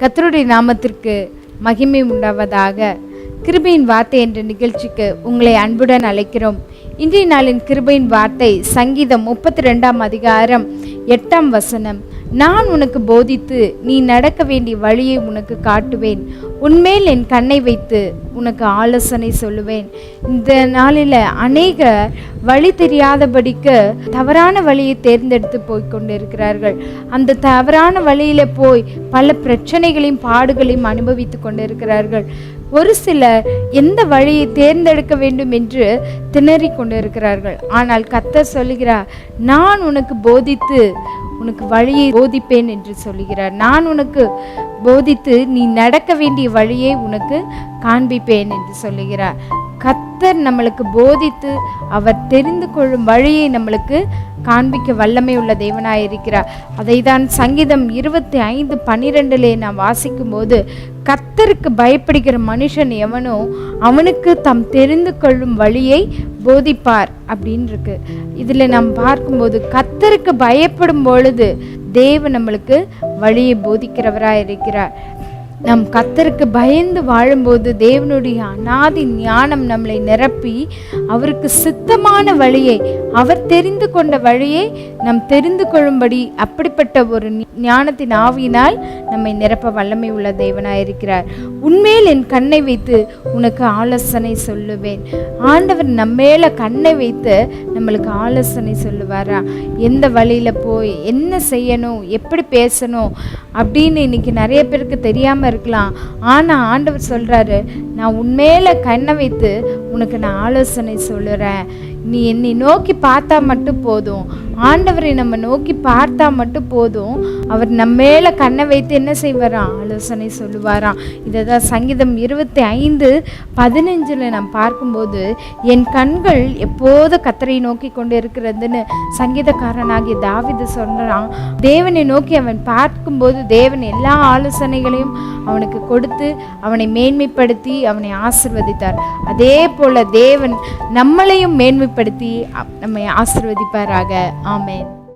கத்தருடைய நாமத்திற்கு மகிமை உண்டாவதாக. கிருபையின் வார்த்தை என்ற நிகழ்ச்சிக்கு உங்களை அன்புடன் அழைக்கிறோம். இன்றைய நாளின் கிருபையின் வார்த்தை சங்கீதம் முப்பத்தி ரெண்டாம் அதிகாரம் எட்டாம் வசனம். நான் உனக்கு போதித்து நீ நடக்க வேண்டிய வழியை உனக்கு காட்டுவேன். உன்மேல் என் கண்ணை வைத்து உனக்கு ஆலோசனை சொல்லுவேன். இந்த நாளில் அநேக வழி தெரியாதபடிக்கு தவறான வழியை தேர்ந்தெடுத்து போய் கொண்டிருக்கிறார்கள். அந்த தவறான வழியில் போய் பல பிரச்சனைகளையும் பாடுகளையும் அனுபவித்து கொண்டிருக்கிறார்கள். ஒரு சிலர் எந்த வழியை தேர்ந்தெடுக்க வேண்டும் என்று திணறி கொண்டிருக்கிறார்கள். ஆனால் கத்தர் சொல்லுகிறார் நான் உனக்கு போதித்து உனக்கு வழியை போதிப்பேன் என்று சொல்லுகிறார். நான் உனக்கு போதித்து நீ நடக்க வேண்டிய வழியை உனக்கு காண்பிப்பேன் என்று சொல்லுகிறார். கத்தர் நம்மளுக்கு போதித்து அவர் தெரிந்து கொள்ளும் வழியை நம்மளுக்கு காண்பிக்க வல்லமை உள்ள தேவனாய் இருக்கிறார். அதை தான் சங்கீதம் இருபத்தி ஐந்து பன்னிரெண்டிலே நான் வாசிக்கும் போது கத்தருக்கு பயப்படுகிற மனுஷன் எவனோ அவனுக்கு தம் தெரிந்து கொள்ளும் வழியை போதிப்பார் அப்படின்னு இருக்கு இதில் நாம் பார்க்கும்போது கத்தருக்கு பயப்படும் பொழுது தேவன் நம்மளுக்கு வழியை போதிக்கிறவராக இருக்கிறார். நம் கத்தருக்கு பயந்து வாழும்போது தேவனுடைய அனாதி ஞானம் நம்மளை நிரப்பி அவருக்கு சித்தமான வழியை அவர் தெரிந்து கொண்ட வழியை நம் தெரிந்து கொள்ளும்படி அப்படிப்பட்ட ஒரு ஞானத்தின் ஆவியினால் நம்மை நிரப்ப வல்லமை உள்ள தேவனாய் இருக்கிறார். உன்மேல் என் கண்ணை வைத்து உனக்கு ஆலோசனை சொல்லுவேன். ஆண்டவர் நம்மேல கண்ணை வைத்து நம்மளுக்கு ஆலோசனை சொல்லுவாரா? எந்த வழியில் போய் என்ன செய்யணும் எப்படி பேசணும் அப்படின்னு இன்னைக்கு நிறைய பேருக்கு தெரியாமல் இருக்கலாம். ஆனா ஆண்டவர் சொல்றாரு நான் உண்மையில கண்ணை வைத்து உனக்கு நான் ஆலோசனை சொல்லுறேன். நீ என்னை நோக்கி பார்த்தா மட்டும் போதும். ஆண்டவரை நம்ம நோக்கி பார்த்தா மட்டும் போதும். அவர் நம்ம மேல கண்ணை வைத்து என்ன செய்வாராம் ஆலோசனை சொல்லுவாராம் இதை தான் சங்கீதம் இருபத்தி ஐந்து பதினஞ்சில் நாம் பார்க்கும்போது என் கண்கள் எப்போது கத்தரை நோக்கி கொண்டு இருக்கிறதுன்னு சங்கீதக்காரனாகிய தாவிது சொல்கிறான் தேவனை நோக்கி அவன் பார்க்கும்போது தேவன் எல்லா ஆலோசனைகளையும் அவனுக்கு கொடுத்து அவனை மேன்மைப்படுத்தி அவனை ஆசிர்வதித்தார். அதே போல தேவன் நம்மளையும் மேன்மைப்படுத்தி நம்மை ஆசிர்வதிப்பாராக. ஆமேன்.